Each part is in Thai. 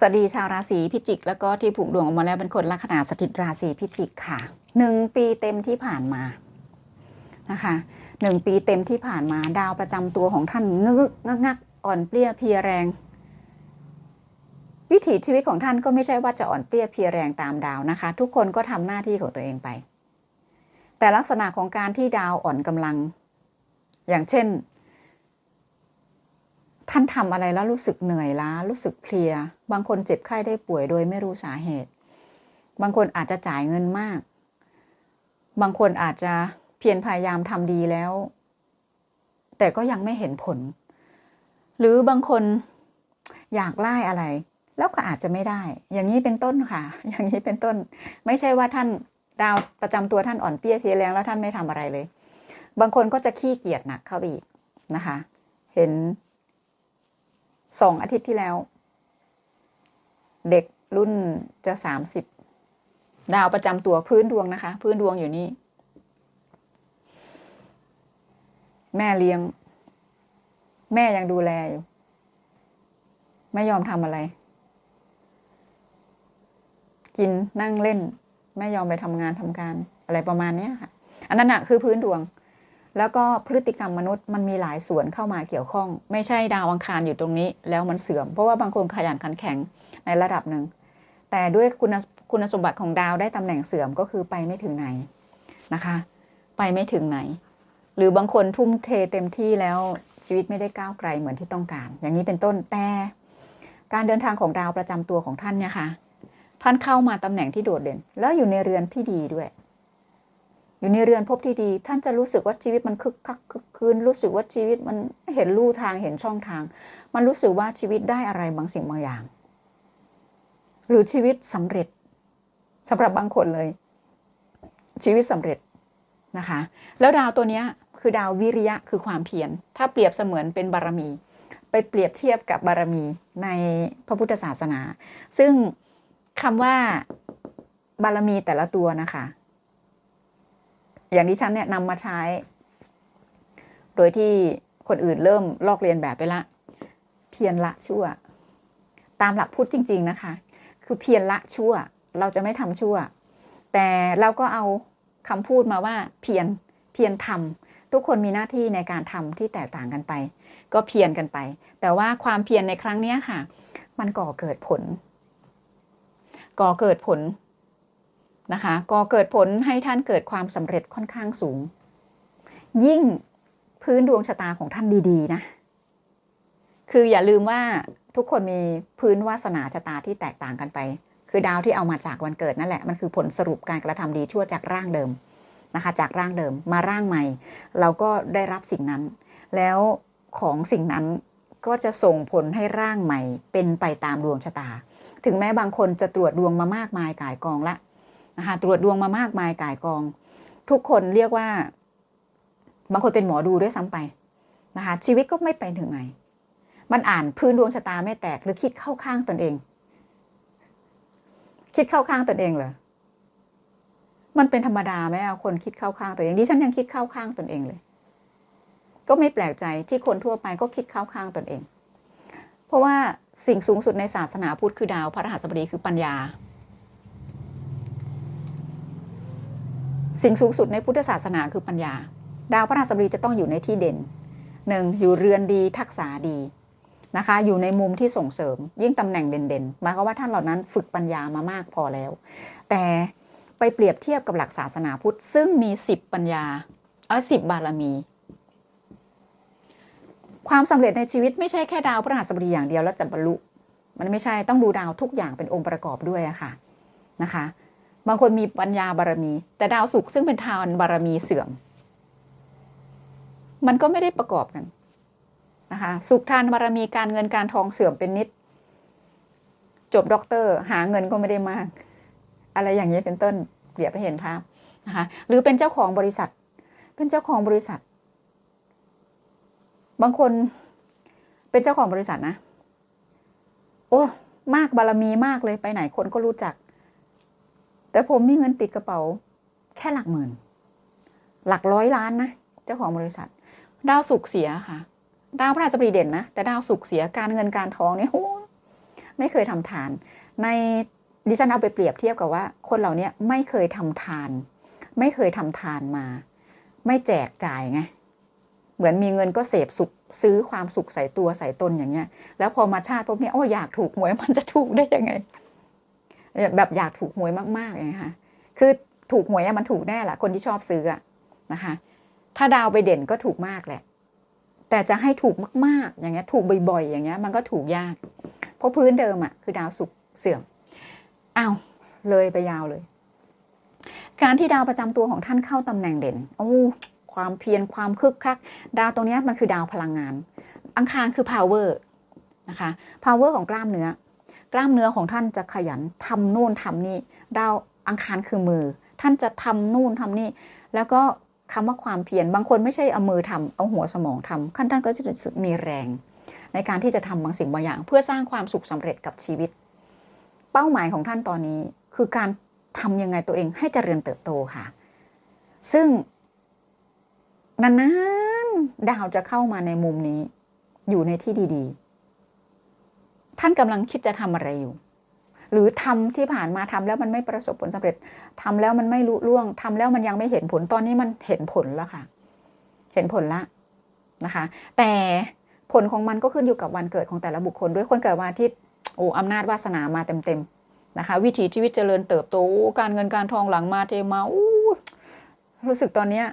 สวัสดีชาวราศีพิจิก แล้วก็ที่ผูกดวงออกมาแล้วเป็นคนลัคนาสถิตราศีพิจิกค่ะหนึ่งปีเต็มที่ผ่านมานะคะหนึ่งปีเต็มที่ผ่านมาดาวประจำตัวของท่านงึกงักงักอ่อนเปรี้ยเพียแรง วิถีชีวิตของท่านก็ไม่ใช่ว่าจะอ่อนเปรี้ยเพียแรงตามดาวนะคะ ทุกคนก็ทำหน้าที่ของตัวเองไป แต่ลักษณะของการที่ดาวอ่อนกำลัง อย่างเช่น ท่านทำอะไรแล้วรู้สึกเหนื่อยล้ารู้สึกเพลีย บางคนเจ็บไข้ได้ป่วยโดยไม่รู้สาเหตุ บางคนอาจจะจ่ายเงินมาก บางคนอาจจะเพียรพยายามทำดีแล้ว แต่ก็ยังไม่เห็นผล หรือบางคนอยากไล่อะไร แล้วก็อาจจะไม่ได้ อย่างนี้เป็นต้นค่ะ อย่างนี้เป็นต้น ไม่ใช่ว่าท่านดาวประจำตัวท่านอ่อนเปี้ยเพลียแรงแล้วท่านไม่ทำอะไรเลย บางคนก็จะขี้เกียจหนักเข้าไปอีกนะคะ เห็น สองอาทิตย์ที่แล้ว เด็กรุ่นจะสามสิบดาวประจำตัวพื้นดวงนะคะ พื้นดวงอยู่นี่ แม่เลี้ยง แม่ยังดูแลอยู่ ไม่ยอมทำอะไร กินนั่งเล่น ไม่ยอมไปทำงานทำการอะไรประมาณนี้ค่ะ อันนั้นนะคือพื้นดวง แล้วก็พฤติกรรมมนุษย์มันมีหลายส่วนเข้ามาเกี่ยวข้อง ไม่ใช่ดาวอังคารอยู่ตรงนี้ แล้วมันเสื่อมเพราะว่าบางคนขยันขันแข็งในระดับหนึ่ง แต่ด้วยคุณคุณสมบัติของดาวได้ตำแหน่งเสื่อมก็คือไปไม่ถึงไหนนะคะ ไปไม่ถึงไหน หรือบางคนทุ่มเทเต็มที่แล้วชีวิตไม่ได้ก้าวไกลเหมือนที่ต้องการ อย่างนี้เป็นต้นแต่การเดินทางของดาวประจำตัวของท่านเนี่ยค่ะท่านเข้ามาตำแหน่งที่โดดเด่น แล้วอยู่ในเรือนที่ดีด้วย อยู่ในเรือนพบที่ดี ท่านจะรู้สึกว่าชีวิตมันคึกคักคึกคืนรู้สึกว่าชีวิตมันเห็นลู่ทางเห็นช่องทาง มันรู้สึกว่าชีวิตได้อะไรบางสิ่งบางอย่าง หรือชีวิตสำเร็จสำหรับบางคนเลย ชีวิตสำเร็จนะคะ แล้วดาวตัวนี้คือดาววิริยะคือความเพียรถ้าเปรียบเสมือนเป็นบารมี ไปเปรียบเทียบกับบารมีในพระพุทธศาสนา ซึ่งคำว่าบารมีแต่ละตัวนะคะ อย่างที่ฉันเนี่ยนำมาใช้ โดยที่คนอื่นเริ่มลอกเรียนแบบไปละ เพียรละชั่ว ตามหลักพุทธจริง ๆ นะคะ คือเพียรละชั่ว เราจะไม่ทำชั่ว แต่เราก็เอาคำพูดมาว่า เพียรเพียรทำทุกคนมีหน้าที่ในการทำที่แตกต่างกันไป ก็เพียรกันไป แต่ว่าความเพียรในครั้งนี้ค่ะ มันก่อเกิดผล ก่อเกิดผล นะคะก่อเกิดผลให้ท่านเกิดความสำเร็จค่อนข้างสูง ยิ่งพื้นดวงชะตาของท่านดีๆนะ คืออย่าลืมว่าทุกคนมีพื้นวาสนาชะตาที่แตกต่างกันไป คือดาวที่เอามาจากวันเกิดนั่นแหละ มันคือผลสรุปการกระทำดีชั่วจากร่างเดิมนะคะ จากร่างเดิมมาร่างใหม่ เราก็ได้รับสิ่งนั้น แล้วของสิ่งนั้นก็จะส่งผลให้ร่างใหม่เป็นไปตามดวงชะตา ถึงแม้บางคนจะตรวจดวงมามากมายกายกองละ นะคะตรวจดวงมามากมายกายกอง ทุกคนเรียกว่า บางคนเป็นหมอดูด้วยซ้ำไปนะคะชีวิตก็ไม่ไปถึงไหน มันอ่านพื้นดวงชะตาไม่แตกหรือคิดเข้าข้างตนเอง คิดเข้าข้างตนเองเหรอมันเป็นธรรมดาไหมคนคิดเข้าข้างตัวเองดิฉันยังคิดเข้าข้างตนเองเลย ก็ไม่แปลกใจที่คนทั่วไปก็คิดเข้าข้างตนเอง เพราะว่าสิ่งสูงสุดในศาสนาพุทธคือดาวพระรหัสบดีคือปัญญา สิ่งสูงสุดในพุทธศาสนาคือปัญญา ดาวพระราชบดีจะต้องอยู่ในที่เด่นหนึ่งอยู่เรือนดีทักษะดีนะคะอยู่ในมุมที่ส่งเสริม ยิ่งตำแหน่งเด่นๆหมายความว่าท่านเหล่านั้นฝึกปัญญามามากพอแล้ว แต่ไปเปรียบเทียบกับหลักศาสนาพุทธ ซึ่งมีสิบปัญญาเออสิบบารมี ความสำเร็จในชีวิตไม่ใช่แค่ดาวพระราชบดีอย่างเดียวแล้วจะบรรลุ มันไม่ใช่ต้องดูดาวทุกอย่างเป็นองค์ประกอบด้วยอะค่ะนะคะ บางคนมีปัญญาบารมี แต่ดาวศุกร์ซึ่งเป็นทานบารมีเสื่อม มันก็ไม่ได้ประกอบกันนะคะสุขทานบารมีการเงินการทองเสื่อมเป็นนิด จบด็อกเตอร์ หาเงินก็ไม่ได้มาก อะไรอย่างนี้เป็นต้นเปรียบให้เห็นภาพนะคะหรือเป็นเจ้าของบริษัท เป็นเจ้าของบริษัท บางคนเป็นเจ้าของบริษัทนะ โอ้มากบารมีมากเลยไปไหนคนก็รู้จัก แต่ผมมีเงินติดกระเป๋า แค่หลักหมื่น หลักร้อยล้านนะ เจ้าของบริษัท ดาวสุกเสียค่ะ ดาวพระราชบดีเด่นนะ แต่ดาวสุกเสียการเงินการทองเนี่ยโอ้ไม่เคยทำทาน ในดิฉันเอาไปเปรียบเทียบกับว่า คนเหล่านี้ไม่เคยทำทาน ไม่เคยทำทานมา ไม่แจกจ่ายไงเหมือนมีเงินก็เสพสุขซื้อความสุขใส่ตัวใส่ตนอย่างเงี้ย แล้วพอมาชาติปุ๊บเนี่ยโอ้อยากถูกหวยมันจะถูกได้ยังไง แบบอยากถูกหวยมากๆอย่างเงี้ยค่ะคือถูกหวยอะมันถูกแน่แหละคนที่ชอบซื้ออะนะคะ ถ้าดาวไปเด่นก็ถูกมากแหละ แต่จะให้ถูกมากๆ อย่างเงี้ยถูกบ่อยๆ อย่างเงี้ยมันก็ถูกยาก เพราะพื้นเดิมอะคือดาวสุขเสื่อมอ้าวเลยไปยาวเลย การที่ดาวประจำตัวของท่านเข้าตำแหน่งเด่นโอ้ความเพียรความคึกคัก ดาวตรงนี้มันคือดาวพลังงาน อังคารคือ power นะคะ power ของกล้ามเนื้อ กล้ามเนื้อของท่านจะขยันทำนู่นทำนี่ดาวอังคารคือมือ ท่านจะทำนู่นทำนี่ แล้วก็คำว่าความเพียรบางคนไม่ใช่เอามือทำเอาหัวสมองทำขั้นท่านก็จะรู้สึกมีแรง ในการที่จะทำบางสิ่งบางอย่าง เพื่อสร้างความสุขสำเร็จกับชีวิต เป้าหมายของท่านตอนนี้คือการทำยังไงตัวเองให้เจริญเติบโตค่ะ ซึ่งนานๆดาวจะเข้ามาในมุมนี้อยู่ในที่ดี ๆ ท่านกำลังคิดจะทำอะไรอยู่ หรือทำที่ผ่านมาทำแล้วมันไม่ประสบผลสำเร็จทำแล้วมันไม่ลุล่วงทำแล้วมันยังไม่เห็นผลตอนนี้มันเห็นผลแล้วค่ะ เห็นผลละนะคะ แต่ผลของมันก็ขึ้นอยู่กับวันเกิดของแต่ละบุคคล ด้วยคนเกิดวันอาทิตย์โอ้อำนาจวาสนามาเต็มๆนะคะ วิถีชีวิตเจริญเติบโตการเงินการทองหลังมาเทมาอู้รู้สึกตอนเนี้ย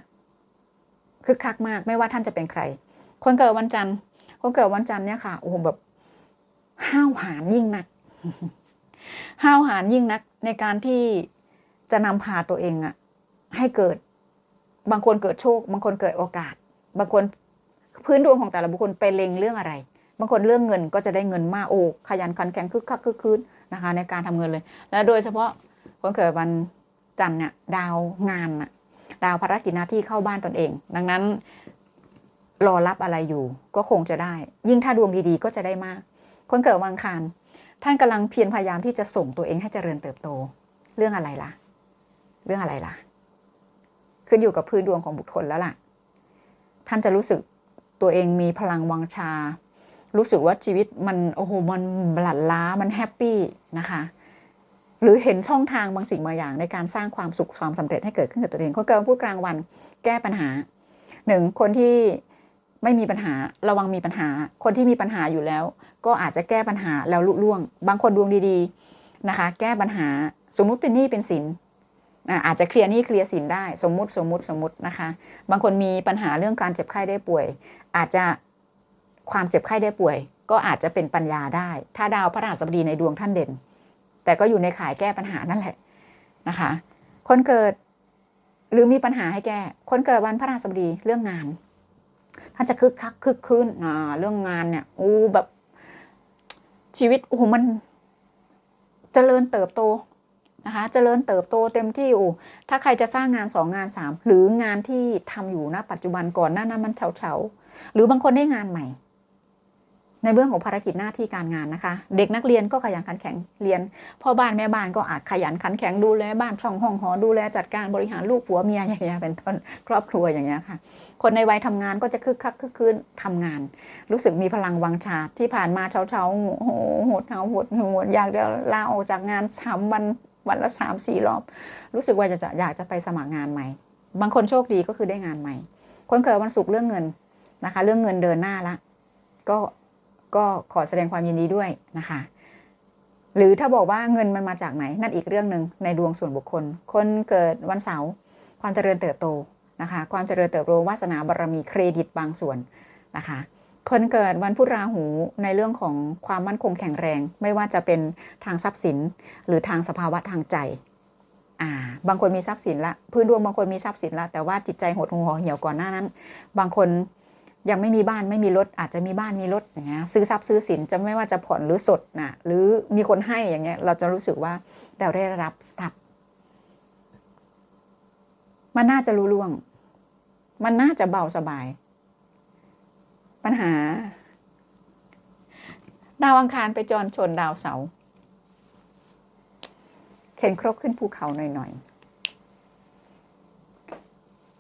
คึกคักมากไม่ว่าท่านจะเป็นใคร คนเกิดวันจันทร์คนเกิดวันจันทร์เนี่ยค่ะโอ้โหแบบ ห้าวหาญยิ่งนัก ห้าวหาญยิ่งนัก ในการที่จะนำพาตัวเองอะให้เกิด บางคนเกิดโชค บางคนเกิดโอกาส บางคนพื้นดวงของแต่ละบุคคลไปเล็งเรื่องอะไร บางคนเรื่องเงินก็จะได้เงินมากโอ้ขยันขันแข็งคึกคักคึกคืนนะคะ ในการทำเงินเลย และโดยเฉพาะคนเกิดวันจันทร์เนี่ยดาวงานอะดาวภารกิจหน้าที่เข้าบ้านตนเอง ดังนั้นรอรับอะไรอยู่ก็คงจะได้ ยิ่งถ้าดวงดีๆก็จะได้มาก คนเกิดวันอังคาร ท่านกำลังเพียรพยายามที่จะส่งตัวเองให้เจริญเติบโต เรื่องอะไรล่ะ เรื่องอะไรล่ะ ขึ้นอยู่กับพื้นดวงของบุคคลแล้วล่ะ ท่านจะรู้สึกตัวเองมีพลังวังชา รู้สึกว่าชีวิตมันโอ้โหมันหลั่นล้ามันแฮปปี้นะคะหรือเห็นช่องทางบางสิ่งบางอย่างในการสร้างความสุขความสำเร็จให้เกิดขึ้นกับตัวเองคนเกิดวันพูดกลางวันแก้ปัญหาหนึ่งคนที่ ไม่มีปัญหาระวังมีปัญหา คนที่มีปัญหาอยู่แล้ว ก็อาจจะแก้ปัญหาแล้วลุล่วง บางคนดวงดีๆนะคะ แก้ปัญหาสมมุติเป็นหนี้เป็นสินอาจจะเคลียร์หนี้เคลียร์สินได้ สมมุติสมมุติสมมุตินะคะ บางคนมีปัญหาเรื่องการเจ็บไข้ได้ป่วย อาจจะความเจ็บไข้ได้ป่วย ก็อาจจะเป็นปัญญาได้ ถ้าดาวพระราชบดีในดวงท่านเด่น แต่ก็อยู่ในข่ายแก้ปัญหานั่นแหละนะคะ คนเกิดหรือมีปัญหาให้แก้ คนเกิดวันพระราชบดีเรื่องงาน ถ้าจะคึกคักคึกคืนอ่าเรื่องงานเนี่ยโอ้แบบชีวิตโอ้มันเจริญเติบโตนะคะเจริญเติบโตเต็มที่โอ้ถ้าใครจะสร้างงานสองงานสามหรืองานที่ทำอยู่ณปัจจุบันก่อนหน้านั้นมันเฉาเฉาๆหรือบางคนได้งานใหม่ ในเรื่องของภารกิจหน้าที่การงานนะคะ เด็กนักเรียนก็ขยันขันแข็งเรียนพ่อบ้านแม่บ้านก็อาจขยันขันแข็งดูแลบ้านช่องห้องหอดูแลจัดการบริหารลูกผัวเมียอย่างเงี้ยเป็นต้นครอบครัวอย่างเงี้ยค่ะ คนในวัยทำงานก็จะคึกคักคึกคืนทำงาน รู้สึกมีพลังวังชาที่ผ่านมาเช้าเช้าโหหดเท้าหดหัวอยากจะลาออกจากงานสามวันวันละสามสี่รอบ รู้สึกว่าจะอยากจะไปสมัครงานใหม่ บางคนโชคดีก็คือได้งานใหม่ คนเกิดวันศุกร์เรื่องเงินนะคะ เรื่องเงินเดินหน้าละก็ ก็ขอแสดงความยินดีด้วยนะคะ หรือถ้าบอกว่าเงินมันมาจากไหนนั่นอีกเรื่องหนึ่งในดวงส่วนบุคคล คนเกิดวันเสาร์ความเจริญเติบโตนะคะ ความเจริญเติบโตวาสนาบารมีเครดิตบางส่วนนะคะคนเกิดวันพุธราหูในเรื่องของความมั่นคงแข็งแรง ไม่ว่าจะเป็นทางทรัพย์สิน หรือทางสภาวะทางใจอ่าบางคนมีทรัพย์สินละ พื้นดวงบางคนมีทรัพย์สินละแต่ว่าจิตใจหดหูห่อเหี่ยวก่อนหน้านั้น บางคน ยังไม่มีบ้านไม่มีรถอาจจะมีบ้านมีรถอย่างเงี้ยซื้อทรัพย์ซื้อสินจะไม่ว่าจะผ่อนหรือสดนะหรือมีคนให้อย่างเงี้ยเราจะรู้สึกว่าเราได้รับทรัพย์ มันน่าจะรู้ล่วง มันน่าจะเบาสบาย ปัญหา ดาวอังคารไปจรชนดาวเสาเข็นครกขึ้นภูเขาหน่อยๆ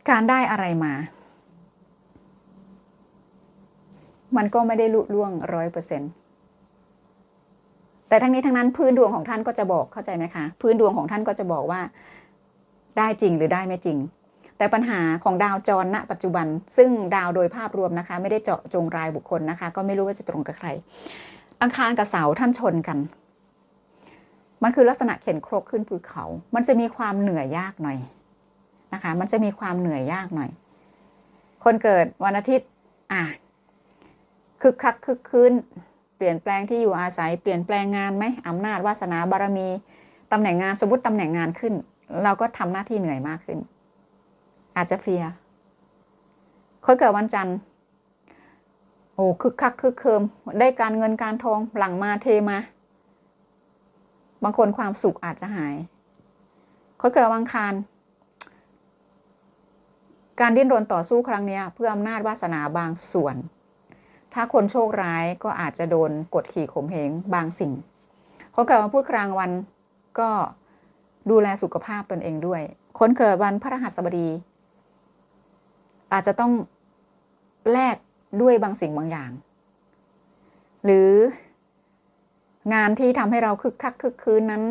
การได้อะไรมา มันก็ไม่ได้ลุล่วงร้อยเปอร์เซ็นต์แต่ทั้งนี้ทั้งนั้นพื้นดวงของท่านก็จะบอกเข้าใจไหมคะ พื้นดวงของท่านก็จะบอกว่า ได้จริงหรือได้ไม่จริง แต่ปัญหาของดาวจรณปัจจุบัน ซึ่งดาวโดยภาพรวมนะคะ ไม่ได้เจาะจงรายบุคคลนะคะ ก็ไม่รู้ว่าจะตรงกับใคร อังคารกับเสาท่านชนกัน มันคือลักษณะเข็นครกขึ้นภูเขา มันจะมีความเหนื่อยยากหน่อยนะคะ มันจะมีความเหนื่อยยากหน่อย คนเกิดวันอาทิตย์อะ คึกคักคึกคืนเปลี่ยนแปลงที่อยู่อาศัย เปลี่ยนแปลงงานไหมอำนาจวาสนาบารมีตำแหน่งงานสมมติตำแหน่งงานขึ้น เราก็ทำหน้าที่เหนื่อยมากขึ้น อาจจะเพลียคนเกิดวันจันทร์โอ้คึกคักคึกเคิมได้การเงินการทองหลังมาเทมา บางคนความสุขอาจจะหายคนเกิดวันอังคารการดิ้นรนต่อสู้ครั้งนี้เพื่ออำนาจวาสนาบางส่วน ถ้าคนโชคร้ายก็อาจจะโดนกดขี่ข่มเหงบางสิ่งคนเกิดวันพุธกลางวันก็ดูแลสุขภาพตนเองด้วย คนเกิดวันพฤหัสบดี อาจจะต้องแลกด้วยบางสิ่งบางอย่าง หรืองานที่ทำให้เราคึกคักคึกคืนนั้น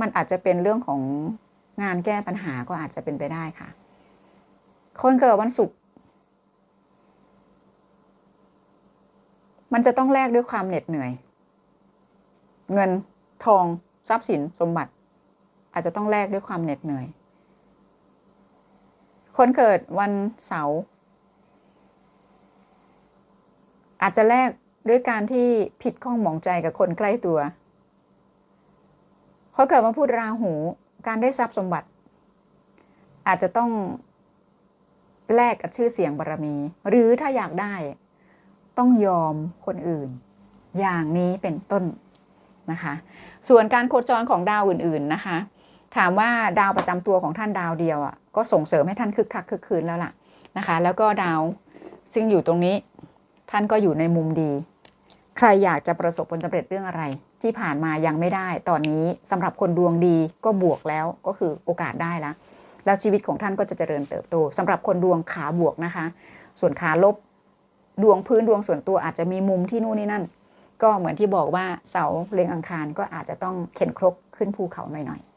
มันอาจจะเป็นเรื่องของงานแก้ปัญหาก็อาจจะเป็นไปได้ค่ะ คนเกิดวันศุกร์ มันจะต้องแลกด้วยความเหน็ดเหนื่อย เงินทองทรัพย์สินสมบัติ อาจจะต้องแลกด้วยความเหน็ดเหนื่อย คนเกิดวันเสาร์อาจจะแลกด้วยการที่ผิดข้องหมองใจกับคนใกล้ตัวเขาเกิดมาพูดราหูการได้ทรัพย์สมบัติ อาจจะต้องแลกกับชื่อเสียงบารมี หรือถ้าอยากได้ ต้องยอมคนอื่น อย่างนี้เป็นต้นนะคะ ส่วนการโคจรของดาวอื่นๆนะคะ ถามว่าดาวประจำตัวของท่านดาวเดียวอะก็ส่งเสริมให้ท่านคึกคักคึกคืนแล้วล่ะนะคะ แล้วก็ดาวซึ่งอยู่ตรงนี้ท่านก็อยู่ในมุมดี ใครอยากจะประสบผลสำเร็จเรื่องอะไร ที่ผ่านมายังไม่ได้ ตอนนี้สำหรับคนดวงดีก็บวกแล้วก็คือโอกาสได้แล้วแล้วชีวิตของท่านก็จะเจริญเติบโตสำหรับคนดวงขาบวกนะคะ ส่วนขาลบ ดวงพื้นดวงส่วนตัวอาจจะมีมุมที่นู่นนี่นั่น ก็เหมือนที่บอกว่าเสาเล็งอังคารก็อาจจะต้องเข็นครกขึ้นภูเขาหน่อยๆ